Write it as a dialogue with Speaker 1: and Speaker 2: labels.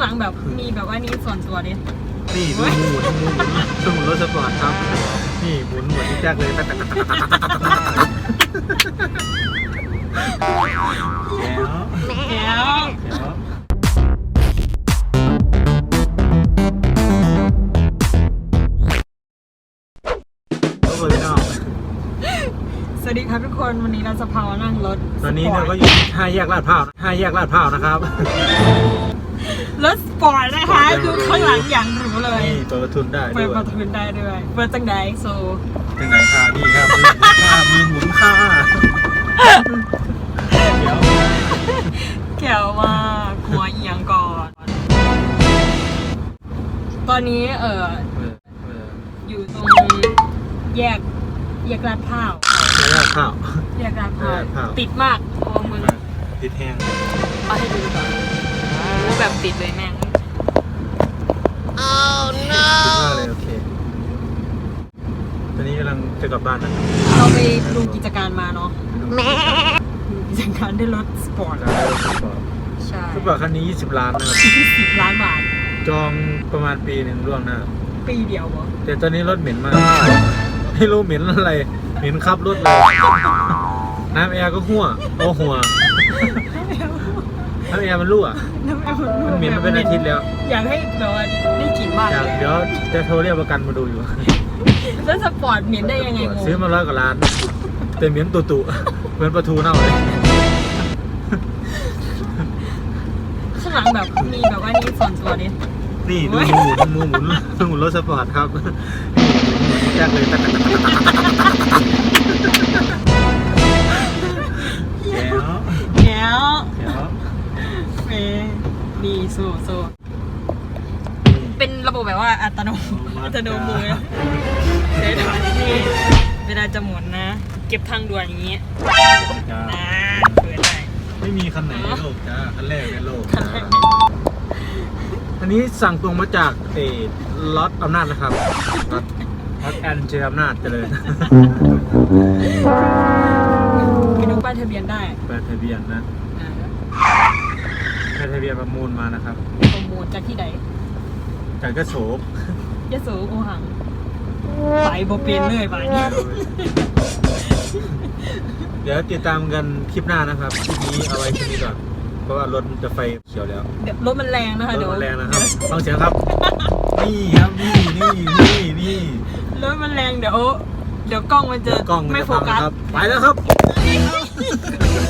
Speaker 1: หลังแบบมีแบบว่านี่ส่วนตัวดิ
Speaker 2: นี่ดูหมูดูหมูสมุนรถสปอร์ตครับ นี่หมุนหมุนที่แจ๊กเลยแต่แต่แต่แต่แล้ว
Speaker 1: แล้วสวัสดีครับทุกคนวันนี้เราจะพามานั่งรถ
Speaker 2: ตอนนี้เราก็อยู่ที่ห้าแยกลาดพร้าวห้าแยกลาดพร้าวนะครับ
Speaker 1: รถสปอร์ตนะคะ ดูข้างหลังอย่างหรูเลย
Speaker 2: นี่เปิดประทุนได้
Speaker 1: เปิ
Speaker 2: ด้
Speaker 1: ด
Speaker 2: วย
Speaker 1: ประทุนได้ด้วย เปิดจังไดโซ
Speaker 2: ถึงไหนค่ะนี่ครับมือหมุนค่ามือหมุนค่าเดี๋ยว
Speaker 1: แก้วมากหัวเอียงก่อน ตอนนี้เออ
Speaker 2: เออเออ
Speaker 1: อยู่ตรงแยกแยกลาดพร้าว
Speaker 2: แล้วก็ข้าว
Speaker 1: แยกลาดพร้าว
Speaker 2: แยกลาดพร้าว
Speaker 1: ติดมากโอ้มึง
Speaker 2: ติดแห้ง
Speaker 1: แบบติดเลยแม่ง
Speaker 2: คิดมากเลยโอเค ตอนนี้กำลังจะกลับบ้านนะครับ
Speaker 1: เราไปดูกิจการมาเนาะดูกิจการด้วยรถสปอร์ต
Speaker 2: แล้วก็สปอร์ต
Speaker 1: ใช่
Speaker 2: สปอร์ตคันนี้ 20 ล้านนะครับ
Speaker 1: ที่สิบล้านบาท
Speaker 2: จองประมาณปีหนึ่งล่วงหน้า
Speaker 1: ปีเดียวบ่
Speaker 2: แต่ตอนนี้รถเหม็นมาก ไม่รู้เหม็นอะไร เหม็นขับรถเลย น้ำแอร์ก็หัวโอ้หัว น้ำแอร์มันรั่ว
Speaker 1: น้ำแอร์
Speaker 2: มันเหม็นมาเป็นอาทิตย์แล้ว
Speaker 1: อยากให้แบบว่าได้กลิ่นมาก
Speaker 2: อยาก
Speaker 1: เลย
Speaker 2: เดี๋ยวจะโทรเรียกประกันมาดูอยู่
Speaker 1: แล้วสปอร์ตเหม็นได้ยังไงงง
Speaker 2: ซื้อมาร้อยกว่าล้านแต่เหม็นตุตุๆเหมือนประตูเน่าเลย
Speaker 1: ข้างหลังแบบมีแบบว่านี่ส่วนตัวดิ
Speaker 2: นี่ดูหมุนหมุนหมุนหมุนรถสปอร์ตครับแจ๊กเลย
Speaker 1: นี่โซ่โซ่เป็นระบบแบบว่าอัตโนอัตโนมือเดี๋ยวเดี๋ยวนี่เวลาจะหมุนนะ เก็บทางด่วนอย่างนี้
Speaker 2: จ้า
Speaker 1: นะเปิดได้
Speaker 2: ไม่มีคันไหนในโลกจ้าคันแรกในโลก
Speaker 1: คันแรก
Speaker 2: อันนี้สั่งตรงมาจากเออล็อตอำนาจนะครับล็อตล็อตแอนเจออำนาจเจริญ
Speaker 1: ไปดูป้ายทะเบียนได้
Speaker 2: แปลทะเบียนนะ
Speaker 1: อ่า
Speaker 2: แปลทะ เบียนประมูลมานะครับ
Speaker 1: ประมูลจากที่ใด
Speaker 2: จากกระโฉบ
Speaker 1: ยะโสโอหังไปบ่เป็นเลยไปนี้
Speaker 2: เดี๋ยวติดตามกันคลิปหน้านะครับคลิปนี้เอาไว้แค่นี้ก่อนเพราะว่ารถมันจะไฟเขียวแล้ว
Speaker 1: เดี๋ยวรถมันแรงนะคะ
Speaker 2: รถ
Speaker 1: เดี๋ยว
Speaker 2: มันแรงนะครับฟังเสียงครับ นี่ครับนี่นี่นี่นี่
Speaker 1: รถมันแรงเดี๋ยวเดี๋ยวกล้องมันจะ
Speaker 2: กล้องมัน
Speaker 1: ไม่
Speaker 2: จะ
Speaker 1: โฟ
Speaker 2: พัง
Speaker 1: กัส
Speaker 2: นะครับไปแล้วครับ เ